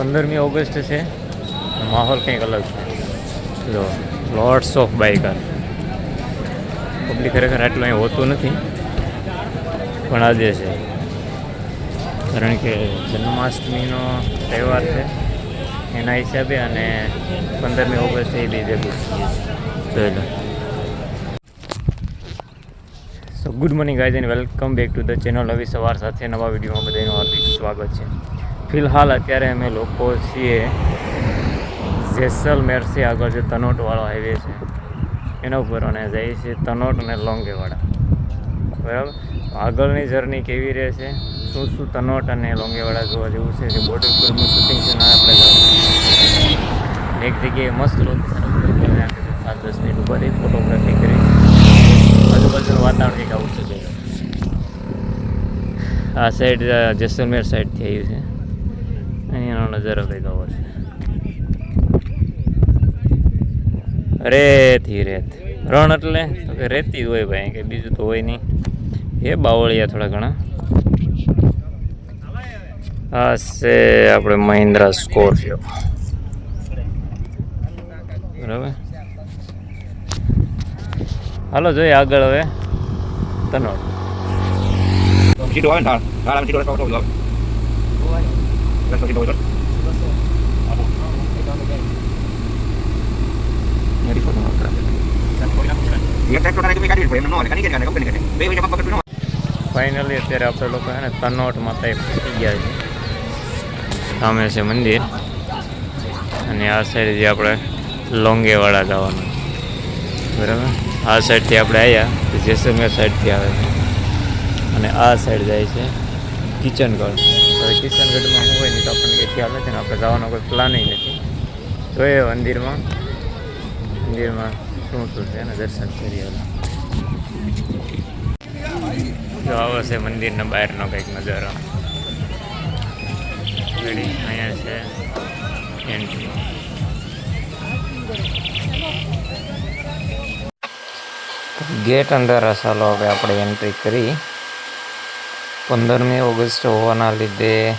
પંદરમી ઓગસ્ટ છે. માહોલ કંઈક અલગ છે. જો લોટ્સ ઓફ બાઇકર પબ્લિક ખરેખર આટલું અહીં હોતું નથી. પણ આજે છે. કારણ કે જન્માષ્ટમીનો તહેવાર છે. એના હિસાબે અને પંદરમી ઓગસ્ટ એ બી ભેગું જોઈ લો. So good morning guys and welcome back to the channel હવે સવાર સાથે નવા વિડીયોમાં બધાનું હાર્દિક સ્વાગત છે. ફિલહાલ અત્યારે અમે લોકો છીએ જેસલમેરથી આગળ જે તનોટવાળો હાઈવે છે, એના ઉપર અને જઈએ છીએ તનોટ અને લોંગેવાડા. બરાબર? આગળની જર્ની કેવી રહેશે શું શું તનોટ અને લોંગેવાડા જોવા જેવું છે? કે બોર્ડર ઉપરનું શૂટિંગ છે ના આપણે એક જગ્યાએ મસ્ત લોકેશન સાત દસ મિનિટ ઉપર ફોટોગ્રાફી કરી. આજુબાજુનું વાતાવરણ એક આવું છે. આ સાઈડ જેસલમેર સાઈડથી આવ્યું છે. અહીંયાનો નજારો કંઈક આવો છે. રેતી, રેત. રણ એટલે તો કે રેતી હોય ભાઈ કે બીજું તો હોય નહીં. એ બાવળિયા થોડા ઘણા. આ છે આપણે મહિન્દ્રા સ્કોર્પિયો. બરાબર? હાલો, જોઈએ આગળ હવે. તનોડ તો. કાઢી કાઢે, company કાઢે. બે વચ્ચે પગ પકડતું ન હોય. ફાઇનલી અત્યારે આપણે લોકો છે ને તનોટમાં ત્યાં થઈ ગયા છે સામે છે મંદિર અને આ સાઈડ જે આપણે લોંગેવાડા જવાનું બરાબર આ સાઈડથી આપણે આવ્યા જેસલમેર સાઈડથી આવે છે અને આ સાઈડ જાય છે કિચનગઢ હવે કિચનગઢમાં શું હોય ને તો આપણને કંઈ ખ્યાલ નથી ને આપણે જવાનો કોઈ પ્લાન નથી. જોઈએ મંદિરમાં મંદિરમાં શું શું છે એના દર્શન હવે. જો આવો છે મંદિરના બહારનો કંઈક નજારો. અહીંયા છે એન્ટ્રી ગેટ અંદર ચાલો હવે આપણે એન્ટ્રી કરી. પંદરમી ઓગસ્ટ હોવાના લીધે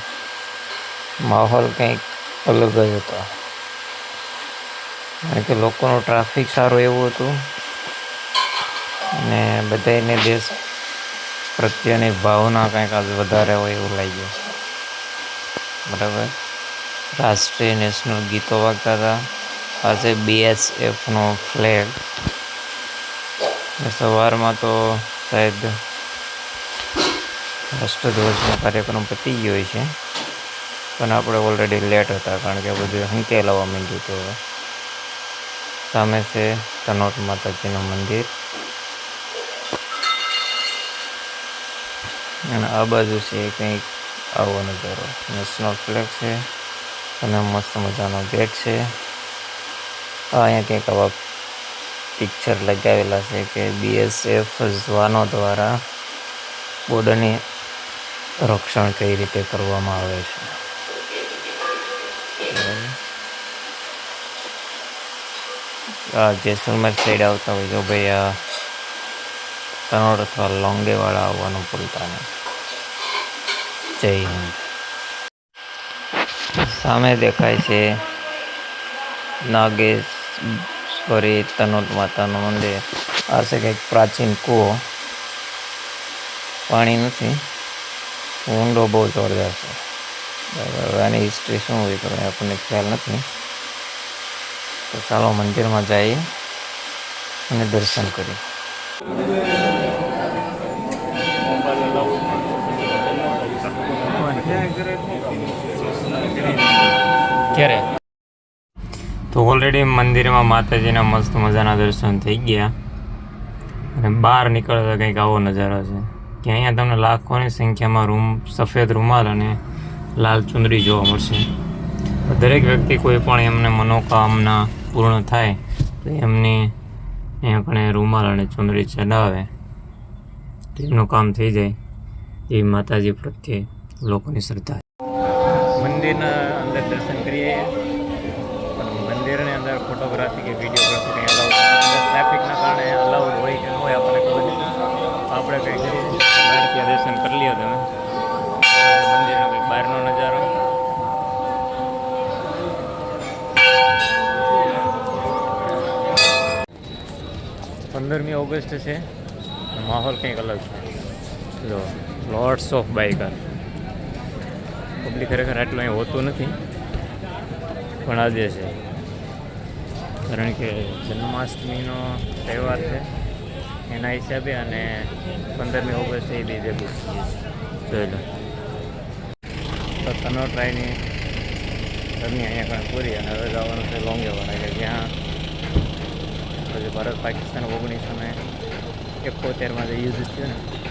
માહોલ કંઈક અલગ જ હતો. કારણ કે લોકોનું ટ્રાફિક સારું એવું હતું અને બધાને દેશ પ્રત્યેની ભાવના કંઈક આજ વધારે હોય એવું લાગ્યું બરાબર? રાષ્ટ્રીય નેશનલ ગીતો વાગતા હતા. પાસે બીએસએફનો ફ્લેગ સવારમાં તો શાયદ રાષ્ટ્રધ્વજનો કાર્યક્રમ પતી ગયો છે. પણ આપણે ઓલરેડી લેટ હતા, કારણ કે બધું હંકેલાવા માંડ્યું હતું હવે. સામે છે તનોટ માતાજીનું મંદિર. અને આ બાજુ છે કંઈક આવો નજારો. નેશનલ ફ્લેગ છે અને મસ્ત મજાનો ગેટ છે. આ અહીંયા કંઈક આવા પિક્ચર લગાવેલા છે કે બીએસએફ જવાનો દ્વારા બોર્ડરની રક્ષણ કઈ રીતે કરવામાં આવે છે? જેસલમેર સાઈડ આવતા હોય તો ભાઈ, આ તનોડ અથવા લોંગેવાળા આવવાનું ભૂલતા નહીં. જય હિન્દ. સામે દેખાય છે નાગેશ્વરી તનોટ માતાનું મંદિર. આ છે કંઈક પ્રાચીન કૂવો. પાણી નથી. ઊંડો બહુ જોરદાર છે. બરાબર આની હિસ્ટ્રી શું હોય તો આપણને ખ્યાલ નથી. તો ચાલો મંદિરમાં જઈએ અને દર્શન કરીએ. ક્યારે? તો ઓલરેડી મંદિરમાં માતાજીના મસ્ત મજાના દર્શન થઈ ગયા. અને બહાર નીકળતા કંઈક આવો નજારો છે. કે અહીંયા તમને લાખોની સંખ્યામાં રૂમ, સફેદ રૂમાલ અને લાલ ચુંદડી જોવા મળશે. દરેક વ્યક્તિ કોઈ પણ એમને મનોકામના પૂર્ણ થાય, તો એમની અહીંયા આપણે રૂમાલ અને ચુંદડી ચડાવે. તો એમનું કામ થઈ જાય એ માતાજી પ્રત્યે લોકોની શ્રદ્ધા. મંદિરના અંદર દર્શન કરીએ. પંદરમી ઓગસ્ટ છે. માહોલ કંઈક અલગ છે. જો લોટ્સ ઓફ બાઇકર પબ્લિક ખરેખર આટલું અહીં હોતું નથી. પણ આજે છે. કારણ કે જન્માષ્ટમીનો તહેવાર છે. એના હિસાબે અને પંદરમી ઓગસ્ટ એ બી ભેગું જોઈ લો. તો તનો ટ્રાયની રમી અહીંયા પણ પૂરી અને હવે જવાનું છે લોંગેવાળા કે જ્યાં પછી ભારત પાકિસ્તાન ઓગણીસો ને એકોતેરમાં જે યુદ્ધ થયું ને